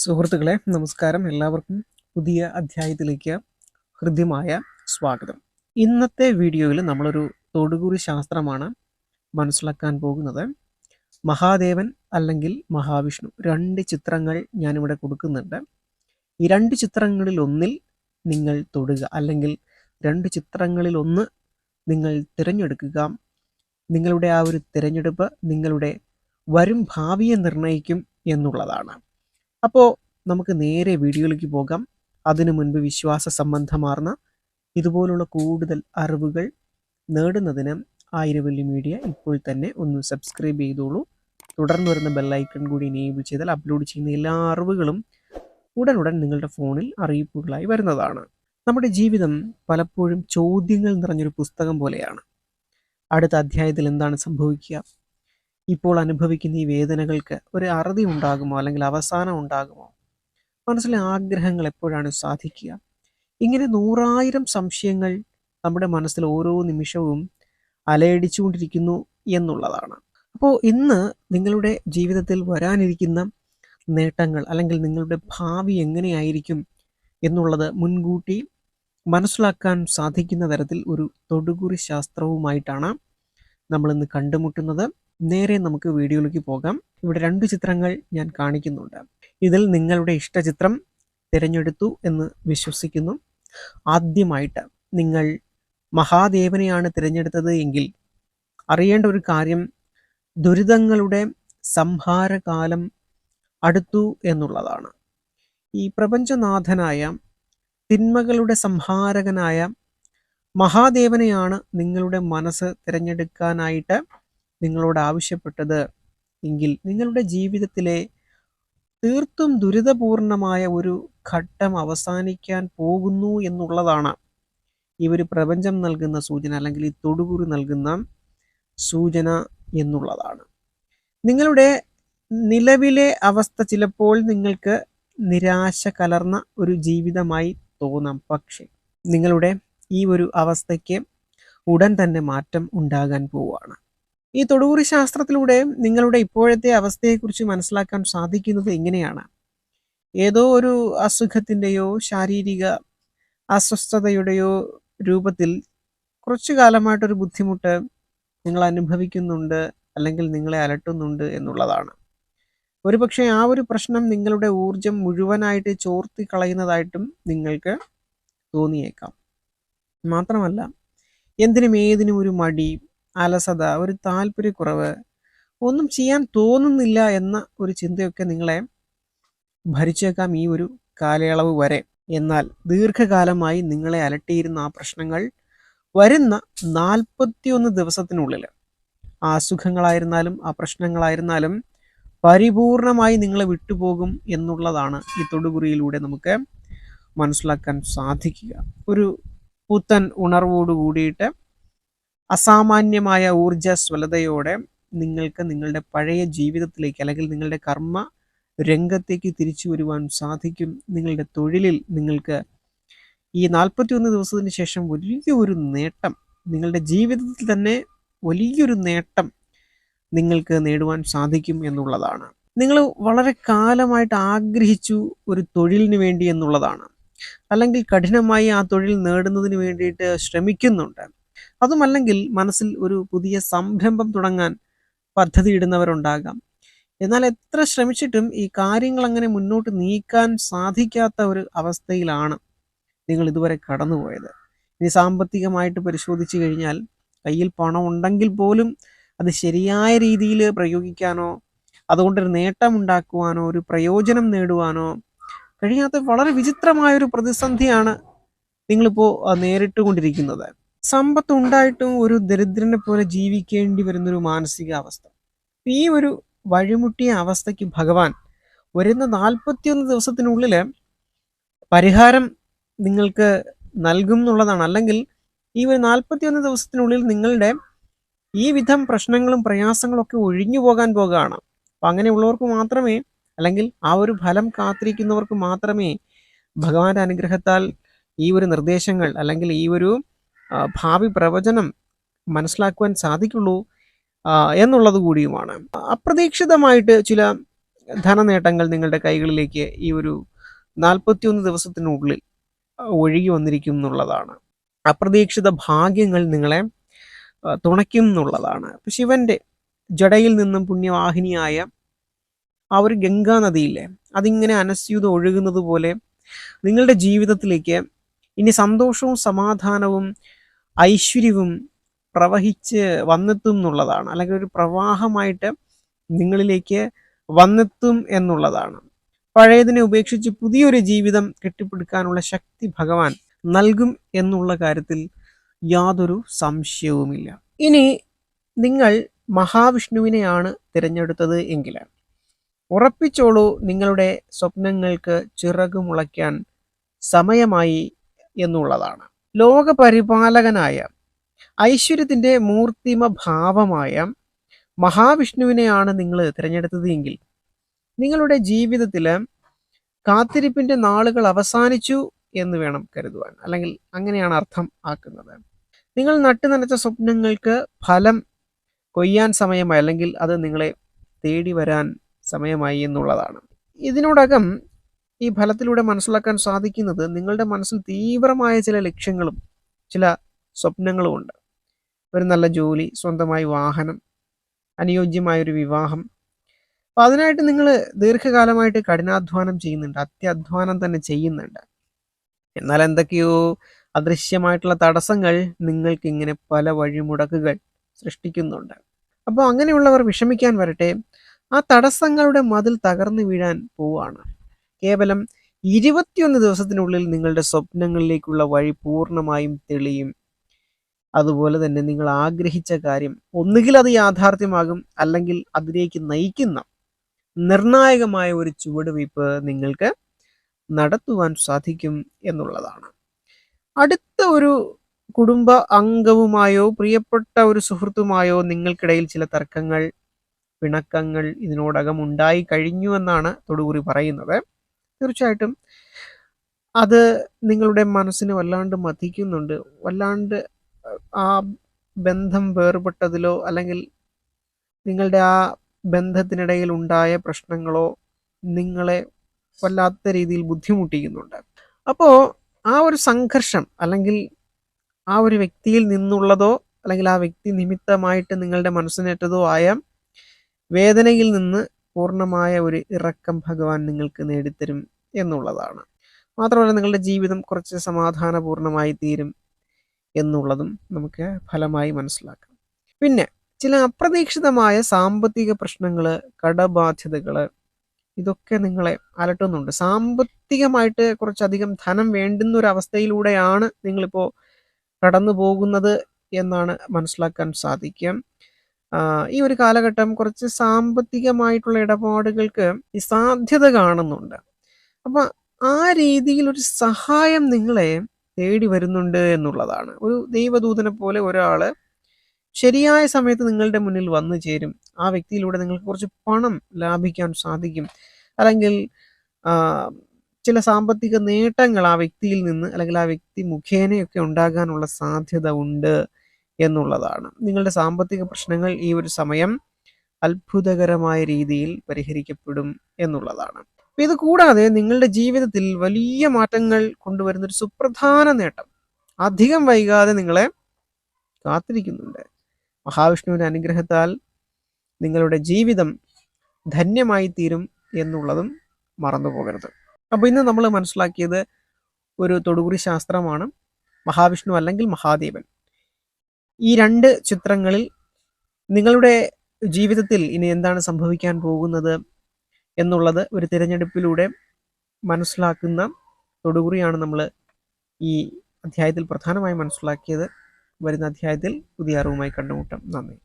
സുഹൃത്തുക്കളെ നമസ്കാരം. എല്ലാവർക്കും പുതിയ അധ്യായത്തിലേക്ക് ഹൃദ്യമായ സ്വാഗതം. ഇന്നത്തെ വീഡിയോയിൽ നമ്മളൊരു തൊടുകുറി ശാസ്ത്രമാണ് മനസ്സിലാക്കാൻ പോകുന്നത്. മഹാദേവൻ അല്ലെങ്കിൽ മഹാവിഷ്ണു രണ്ട് ചിത്രങ്ങൾ ഞാനിവിടെ കൊടുക്കുന്നുണ്ട്. ഈ രണ്ട് ചിത്രങ്ങളിൽ ഒന്നിൽ നിങ്ങൾ തൊടുക അല്ലെങ്കിൽ രണ്ട് ചിത്രങ്ങളിൽ ഒന്ന് നിങ്ങൾ തിരഞ്ഞെടുക്കുക. നിങ്ങളുടെ ആ ഒരു തിരഞ്ഞെടുപ്പ് നിങ്ങളുടെ വരും ഭാവിയെ നിർണയിക്കും എന്നുള്ളതാണ്. അപ്പോൾ നമുക്ക് നേരെ വീഡിയോയിലേക്ക് പോകാം. അതിനു മുൻപ് വിശ്വാസ സംബന്ധമാർന്ന ഇതുപോലുള്ള കൂടുതൽ അറിവുകൾ നേടുന്നതിന് ആയിരവല്ലി മീഡിയ ഇപ്പോൾ തന്നെ ഒന്ന് സബ്സ്ക്രൈബ് ചെയ്തോളൂ. തുടർന്ന് വരുന്ന ബെല്ലൈക്കൺ കൂടി എനേബിൾ ചെയ്താൽ അപ്ലോഡ് ചെയ്യുന്ന എല്ലാ അറിവുകളും ഉടനുടൻ നിങ്ങളുടെ ഫോണിൽ അറിയിപ്പുകളായി വരുന്നതാണ്. നമ്മുടെ ജീവിതം പലപ്പോഴും ചോദ്യങ്ങൾ നിറഞ്ഞൊരു പുസ്തകം പോലെയാണ്. അടുത്ത അധ്യായത്തിൽ എന്താണ് സംഭവിക്കുക? ഇപ്പോൾ അനുഭവിക്കുന്ന ഈ വേദനകൾക്ക് ഒരു അറുതി ഉണ്ടാകുമോ? അല്ലെങ്കിൽ അവസാനം ഉണ്ടാകുമോ? മനസ്സിലെ ആഗ്രഹങ്ങൾ എപ്പോഴാണ് സാധിക്കുക? ഇങ്ങനെ നൂറായിരം സംശയങ്ങൾ നമ്മുടെ മനസ്സിൽ ഓരോ നിമിഷവും അലയടിച്ചുകൊണ്ടിരിക്കുന്നു എന്നുള്ളതാണ്. അപ്പോൾ ഇന്ന് നിങ്ങളുടെ ജീവിതത്തിൽ വരാനിരിക്കുന്ന നേട്ടങ്ങൾ അല്ലെങ്കിൽ നിങ്ങളുടെ ഭാവി എങ്ങനെയായിരിക്കും എന്നുള്ളത് മുൻകൂട്ടി മനസ്സിലാക്കാൻ സാധിക്കുന്ന തരത്തിൽ ഒരു തൊടുകുറി ശാസ്ത്രവുമായിട്ടാണ് നമ്മളിന്ന് കണ്ടുമുട്ടുന്നത്. നേരെ നമുക്ക് വീഡിയോയിലേക്ക് പോകാം. ഇവിടെ രണ്ട് ചിത്രങ്ങൾ ഞാൻ കാണിക്കുന്നുണ്ട്. ഇതിൽ നിങ്ങളുടെ ഇഷ്ടചിത്രം തിരഞ്ഞെടുത്തു എന്ന് വിശ്വസിക്കുന്നു. ആദ്യമായിട്ട് നിങ്ങൾ മഹാദേവനെയാണ് തിരഞ്ഞെടുത്തത് എങ്കിൽ അറിയേണ്ട ഒരു കാര്യം ദുരിതങ്ങളുടെ സംഹാരകാലം അടുത്തു എന്നുള്ളതാണ്. ഈ പ്രപഞ്ചനാഥനായ തിന്മകളുടെ സംഹാരകനായ മഹാദേവനെയാണ് നിങ്ങളുടെ മനസ്സ് തിരഞ്ഞെടുക്കാനായിട്ട് നിങ്ങളോട് ആവശ്യപ്പെട്ടത് എങ്കിൽ നിങ്ങളുടെ ജീവിതത്തിലെ തീർത്തും ദുരിതപൂർണമായ ഒരു ഘട്ടം അവസാനിക്കാൻ പോകുന്നു എന്നുള്ളതാണ് ഈ ഒരു പ്രപഞ്ചം നൽകുന്ന സൂചന അല്ലെങ്കിൽ ഈ തൊടുകുറി നൽകുന്ന സൂചന എന്നുള്ളതാണ്. നിങ്ങളുടെ നിലവിലെ അവസ്ഥ ചിലപ്പോൾ നിങ്ങൾക്ക് നിരാശ കലർന്ന ഒരു ജീവിതമായി തോന്നാം. പക്ഷേ നിങ്ങളുടെ ഈ ഒരു അവസ്ഥയ്ക്ക് ഉടൻ തന്നെ മാറ്റം ഉണ്ടാകാൻ പോവുകയാണ്. ഈ തൊടുകുറി ശാസ്ത്രത്തിലൂടെ നിങ്ങളുടെ ഇപ്പോഴത്തെ അവസ്ഥയെക്കുറിച്ച് മനസ്സിലാക്കാൻ സാധിക്കുന്നത് എങ്ങനെയാണ്? ഏതോ ഒരു അസുഖത്തിന്റെയോ ശാരീരിക അസ്വസ്ഥതയുടെയോ രൂപത്തിൽ കുറച്ചു കാലമായിട്ടൊരു ബുദ്ധിമുട്ട് നിങ്ങൾ അനുഭവിക്കുന്നുണ്ട് അല്ലെങ്കിൽ നിങ്ങളെ അലട്ടുന്നുണ്ട് എന്നുള്ളതാണ്. ഒരുപക്ഷെ ആ ഒരു പ്രശ്നം നിങ്ങളുടെ ഊർജം മുഴുവനായിട്ട് ചോർത്തി കളയുന്നതായിട്ടും നിങ്ങൾക്ക് തോന്നിയേക്കാം. മാത്രമല്ല എന്തിനും ഏതിനും ഒരു മടി അലസത ഒരു താല്പര്യക്കുറവ് ഒന്നും ചെയ്യാൻ തോന്നുന്നില്ല എന്ന ഒരു ചിന്തയൊക്കെ നിങ്ങളെ ഭരിച്ചേക്കാം ഈ ഒരു കാലയളവ് വരെ. എന്നാൽ ദീർഘകാലമായി നിങ്ങളെ അലട്ടിയിരുന്ന ആ പ്രശ്നങ്ങൾ വരുന്ന നാൽപ്പത്തിയൊന്ന് ദിവസത്തിനുള്ളിൽ ആ അസുഖങ്ങളായിരുന്നാലും ആ പ്രശ്നങ്ങളായിരുന്നാലും പരിപൂർണമായി നിങ്ങളെ വിട്ടുപോകും എന്നുള്ളതാണ് ഈ തൊടുകുറിയിലൂടെ നമുക്ക് മനസ്സിലാക്കാൻ സാധിക്കുക. ഒരു പുത്തൻ ഉണർവോട് കൂടിയിട്ട് അസാമാന്യമായ ഊർജസ്വലതയോടെ നിങ്ങൾക്ക് നിങ്ങളുടെ പഴയ ജീവിതത്തിലേക്ക് അല്ലെങ്കിൽ നിങ്ങളുടെ കർമ്മ രംഗത്തേക്ക് തിരിച്ചു വരുവാൻ സാധിക്കും. നിങ്ങളുടെ തൊഴിലിൽ നിങ്ങൾക്ക് ഈ നാൽപ്പത്തിയൊന്ന് ദിവസത്തിന് ശേഷം വലിയൊരു നേട്ടം നിങ്ങളുടെ ജീവിതത്തിൽ തന്നെ വലിയൊരു നേട്ടം നിങ്ങൾക്ക് നേടുവാൻ സാധിക്കും എന്നുള്ളതാണ്. നിങ്ങൾ വളരെ കാലമായിട്ട് ആഗ്രഹിച്ചു ഒരു തൊഴിലിന് വേണ്ടി എന്നുള്ളതാണ്. അല്ലെങ്കിൽ കഠിനമായി ആ തൊഴിൽ നേടുന്നതിന് വേണ്ടിയിട്ട് ശ്രമിക്കുന്നുണ്ട്. അതുമല്ലെങ്കിൽ മനസ്സിൽ ഒരു പുതിയ സംരംഭം തുടങ്ങാൻ പദ്ധതി പദ്ധതിയിടുന്നവരുണ്ടാകാം. എന്നാൽ എത്ര ശ്രമിച്ചിട്ടും ഈ കാര്യങ്ങൾ അങ്ങനെ മുന്നോട്ട് നീക്കാൻ സാധിക്കാത്ത ഒരു അവസ്ഥയിലാണ് നിങ്ങൾ ഇതുവരെ കടന്നുപോയത്. ഇനി സാമ്പത്തികമായിട്ട് പരിശോധിച്ചു കഴിഞ്ഞാൽ കയ്യിൽ പണം ഉണ്ടെങ്കിൽ പോലും അത് ശരിയായ രീതിയിൽ പ്രയോഗിക്കാനോ അതുകൊണ്ടൊരു നേട്ടം ഉണ്ടാക്കുവാനോ ഒരു പ്രയോജനം നേടുവാനോ കഴിയാത്ത വളരെ വിചിത്രമായ ഒരു പ്രതിസന്ധിയാണ് നിങ്ങളിപ്പോൾ നേരിട്ട് കൊണ്ടിരിക്കുന്നത് സമ്പത്ത് ഉണ്ടായിട്ടും ഒരു ദരിദ്രനെ പോലെ ജീവിക്കേണ്ടി വരുന്നൊരു മാനസികാവസ്ഥ. ഈ ഒരു വഴിമുട്ടിയ അവസ്ഥയ്ക്ക് ഭഗവാൻ വരുന്ന നാൽപ്പത്തിയൊന്ന് ദിവസത്തിനുള്ളിൽ പരിഹാരം നിങ്ങൾക്ക് നൽകും എന്നുള്ളതാണ്. അല്ലെങ്കിൽ ഈ ഒരു നാൽപ്പത്തിയൊന്ന് ദിവസത്തിനുള്ളിൽ നിങ്ങളുടെ ഈ വിധം പ്രശ്നങ്ങളും പ്രയാസങ്ങളും ഒക്കെ ഒഴിഞ്ഞു പോകാൻ പോകുകയാണ്. അപ്പം അങ്ങനെയുള്ളവർക്ക് മാത്രമേ അല്ലെങ്കിൽ ആ ഒരു ഫലം കാത്തിരിക്കുന്നവർക്ക് മാത്രമേ ഭഗവാന്റെ അനുഗ്രഹത്താൽ ഈ ഒരു നിർദ്ദേശങ്ങൾ അല്ലെങ്കിൽ ഈ ഒരു ഭാവി പ്രവചനം മനസ്സിലാക്കുവാൻ സാധിക്കുള്ളൂ എന്നുള്ളത് കൂടിയുമാണ്. അപ്രതീക്ഷിതമായിട്ട് ചില ധനനേട്ടങ്ങൾ നിങ്ങളുടെ കൈകളിലേക്ക് ഈ ഒരു നാൽപ്പത്തിയൊന്ന് ദിവസത്തിനുള്ളിൽ ഒഴുകി വന്നിരിക്കും എന്നുള്ളതാണ്. അപ്രതീക്ഷിത ഭാഗ്യങ്ങൾ നിങ്ങളെ തുണയ്ക്കും എന്നുള്ളതാണ്. ശിവന്റെ ജടയിൽ നിന്നും പുണ്യവാഹിനിയായ ആ ഒരു ഗംഗാ നദിയില്ലേ അതിങ്ങനെ അനസ്യൂതം ഒഴുകുന്നത് പോലെ നിങ്ങളുടെ ജീവിതത്തിലേക്ക് ഇനി സന്തോഷവും സമാധാനവും ഐശ്വര്യവും പ്രവഹിച്ച് വന്നെത്തും എന്നുള്ളതാണ്. അല്ലെങ്കിൽ ഒരു പ്രവാഹമായിട്ട് നിങ്ങളിലേക്ക് വന്നെത്തും എന്നുള്ളതാണ്. പഴയതിനെ ഉപേക്ഷിച്ച് പുതിയൊരു ജീവിതം കെട്ടിപ്പടുക്കാനുള്ള ശക്തി ഭഗവാൻ നൽകും എന്നുള്ള കാര്യത്തിൽ യാതൊരു സംശയവുമില്ല. ഇനി നിങ്ങൾ മഹാവിഷ്ണുവിനെയാണ് തിരഞ്ഞെടുത്തത് എങ്കിൽ ഉറപ്പിച്ചോളൂ നിങ്ങളുടെ സ്വപ്നങ്ങൾക്ക് ചിറകു മുളയ്ക്കാൻ സമയമായി എന്നുള്ളതാണ്. ലോകപരിപാലകനായ ഐശ്വര്യത്തിന്റെ മൂർത്തിമ ഭാവമായ മഹാവിഷ്ണുവിനെയാണ് നിങ്ങൾ തിരഞ്ഞെടുത്തത് എങ്കിൽ നിങ്ങളുടെ ജീവിതത്തിൽ കാത്തിരിപ്പിന്റെ നാളുകൾ അവസാനിച്ചു എന്ന് വേണം കരുതുവാൻ. അല്ലെങ്കിൽ അങ്ങനെയാണ് അർത്ഥം ആക്കുന്നത്. നിങ്ങൾ നട്ടു നനച്ച സ്വപ്നങ്ങൾക്ക് ഫലം കൊയ്യാൻ സമയമായി അല്ലെങ്കിൽ അത് നിങ്ങളെ തേടി വരാൻ സമയമായി എന്നുള്ളതാണ്. ഇതിനോടകം ഈ ഫലത്തിലൂടെ മനസ്സിലാക്കാൻ സാധിക്കുന്നത് നിങ്ങളുടെ മനസ്സിൽ തീവ്രമായ ചില ലക്ഷ്യങ്ങളും ചില സ്വപ്നങ്ങളും ഉണ്ട്. ഒരു നല്ല ജോലി സ്വന്തമായി വാഹനം അനുയോജ്യമായ ഒരു വിവാഹം. അപ്പൊ അതിനായിട്ട് നിങ്ങൾ ദീർഘകാലമായിട്ട് കഠിനാധ്വാനം ചെയ്യുന്നുണ്ട് അത്യാധ്വാനം തന്നെ ചെയ്യുന്നുണ്ട്. എന്നാൽ എന്തൊക്കെയോ അദൃശ്യമായിട്ടുള്ള തടസ്സങ്ങൾ നിങ്ങൾക്ക് ഇങ്ങനെ പല വഴിമുടക്കുകൾ സൃഷ്ടിക്കുന്നുണ്ട്. അപ്പോൾ അങ്ങനെയുള്ളവർ വിഷമിക്കാൻ വരട്ടെ ആ തടസ്സങ്ങളുടെ മതിൽ തകർന്നു വീഴാൻ പോവാണ്. കേവലം ഇരുപത്തിയൊന്ന് ദിവസത്തിനുള്ളിൽ നിങ്ങളുടെ സ്വപ്നങ്ങളിലേക്കുള്ള വഴി പൂർണമായും തെളിയും. അതുപോലെ തന്നെ നിങ്ങൾ ആഗ്രഹിച്ച കാര്യം ഒന്നുകിൽ അത് യാഥാർത്ഥ്യമാകും അല്ലെങ്കിൽ അതിലേക്ക് നയിക്കുന്ന നിർണായകമായ ഒരു ചുവടുവയ്പ് നിങ്ങൾക്ക് നടത്തുവാൻ സാധിക്കും എന്നുള്ളതാണ്. അടുത്ത ഒരു കുടുംബ അംഗവുമായോ പ്രിയപ്പെട്ട ഒരു സുഹൃത്തുമായോ നിങ്ങൾക്കിടയിൽ ചില തർക്കങ്ങൾ പിണക്കങ്ങൾ ഇതിനോടകം ഉണ്ടായി കഴിഞ്ഞു എന്നാണ് തൊടുകുറി പറയുന്നത്. തീർച്ചയായിട്ടും അത് നിങ്ങളുടെ മനസ്സിനെ വല്ലാണ്ട് മതിക്കുന്നുണ്ട് വല്ലാണ്ട് ആ ബന്ധം വേർപെട്ടതിലോ അല്ലെങ്കിൽ നിങ്ങളുടെ ആ ബന്ധത്തിനിടയിൽ ഉണ്ടായ പ്രശ്നങ്ങളോ നിങ്ങളെ വല്ലാത്ത രീതിയിൽ ബുദ്ധിമുട്ടിക്കുന്നുണ്ട്. അപ്പോൾ ആ ഒരു സംഘർഷം അല്ലെങ്കിൽ ആ ഒരു വ്യക്തിയിൽ നിന്നുള്ളതോ അല്ലെങ്കിൽ ആ വ്യക്തി നിമിത്തമായിട്ട് നിങ്ങളുടെ മനസ്സിനേറ്റതോ ആയ വേദനയിൽ നിന്ന് പൂർണമായ ഒരു ഇറക്കം ഭഗവാൻ നിങ്ങൾക്ക് നേടിത്തരും എന്നുള്ളതാണ്. മാത്രമല്ല നിങ്ങളുടെ ജീവിതം കുറച്ച് സമാധാനപൂർണമായി തീരും എന്നുള്ളതും നമുക്ക് ഫലമായി മനസ്സിലാക്കാം. പിന്നെ ചില അപ്രതീക്ഷിതമായ സാമ്പത്തിക പ്രശ്നങ്ങൾ കടബാധ്യതകൾ ഇതൊക്കെ നിങ്ങളെ അലട്ടുന്നുണ്ട്. സാമ്പത്തികമായിട്ട് കുറച്ചധികം ധനം വേണ്ടുന്ന ഒരു നിങ്ങളിപ്പോൾ കടന്നു പോകുന്നത് എന്നാണ് മനസ്സിലാക്കാൻ സാധിക്കുക. ഈ ഒരു കാലഘട്ടം കുറച്ച് സാമ്പത്തികമായിട്ടുള്ള ഇടപാടുകൾക്ക് സാധ്യത കാണുന്നുണ്ട്. അപ്പൊ ആ രീതിയിൽ ഒരു സഹായം നിങ്ങളെ തേടി വരുന്നുണ്ട് എന്നുള്ളതാണ്. ഒരു ദൈവദൂതനെ പോലെ ഒരാൾ ശരിയായ സമയത്ത് നിങ്ങളുടെ മുന്നിൽ വന്നു ചേരും. ആ വ്യക്തിയിലൂടെ നിങ്ങൾക്ക് കുറച്ച് പണം ലാഭിക്കാൻ സാധിക്കും. അല്ലെങ്കിൽ ചില സാമ്പത്തിക നേട്ടങ്ങൾ ആ വ്യക്തിയിൽ നിന്ന് അല്ലെങ്കിൽ ആ വ്യക്തി മുഖേനയൊക്കെ ഉണ്ടാകാനുള്ള സാധ്യത ഉണ്ട്. എന്നുള്ളതാണ്. നിങ്ങളുടെ സാമ്പത്തിക പ്രശ്നങ്ങൾ ഈ ഒരു സമയം അത്ഭുതകരമായ രീതിയിൽ പരിഹരിക്കപ്പെടും എന്നുള്ളതാണ്. ഇത് കൂടാതെ നിങ്ങളുടെ ജീവിതത്തിൽ വലിയ മാറ്റങ്ങൾ കൊണ്ടുവരുന്ന ഒരു സുപ്രധാന നേട്ടം. അധികം വൈകാതെ നിങ്ങളെ കാത്തിരിക്കുന്നുണ്ട്. മഹാവിഷ്ണുവിന്റെ അനുഗ്രഹത്താൽ നിങ്ങളുടെ ജീവിതം ധന്യമായി തീരും എന്നുള്ളതും മറന്നു പോകരുത് അപ്പോൾ ഇന്ന് നമ്മൾ മനസ്സിലാക്കിയത് ഒരു തൊടുകുറി ശാസ്ത്രമാണ്. മഹാവിഷ്ണു അല്ലെങ്കിൽ മഹാദേവൻ. ഈ രണ്ട് ചിത്രങ്ങളിൽ നിങ്ങളുടെ ജീവിതത്തിൽ ഇനി എന്താണ് സംഭവിക്കാൻ പോകുന്നത് എന്നുള്ളത് ഒരു തിരഞ്ഞെടുപ്പിലൂടെ മനസ്സിലാക്കുന്ന തൊടുകുറിയാണ് നമ്മൾ ഈ അധ്യായത്തിൽ പ്രധാനമായും മനസ്സിലാക്കിയത്. വരുന്ന അധ്യായത്തിൽ പുതിയ അറിവുമായി കണ്ടുമുട്ടാം. നന്ദി.